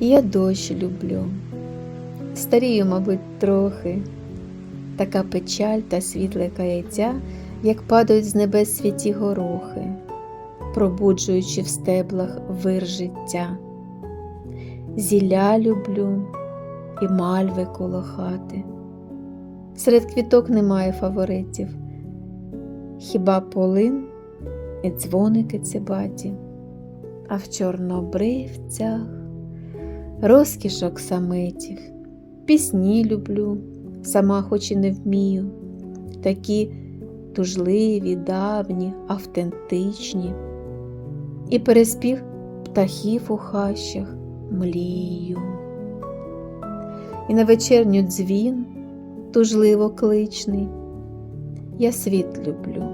Я дощ люблю, старію, мабуть, трохи, така печаль та світле каяття, як падають з небес святі горохи, пробуджуючи в стеблах вир життя. Зілля люблю і мальви коло хати. Серед квіток немає фаворитів, хіба полин і дзвоники цибаті, а в чорнобривцях розкіш оксамитів, пісні люблю, сама хоч і не вмію, такі тужливі, давні, автентичні, і переспів птахів у хащах млію. І на вечерню дзвін тужливо кличний. Я світ люблю,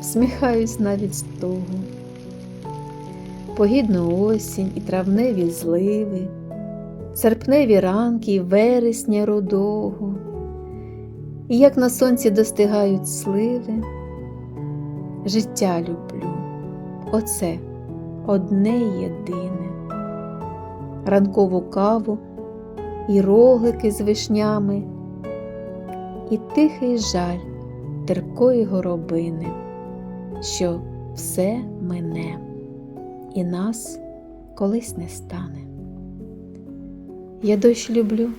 всміхаюсь навіть з того. Погідну осінь і травневі зливи, серпневі ранки і вересня рудого, і як на сонці достигають сливи, життя люблю, оце одне єдине, ранкову каву і роглики з вишнями, і тихий жаль терпкої горобини, що все мине і нас колись не стане. Я дощ люблю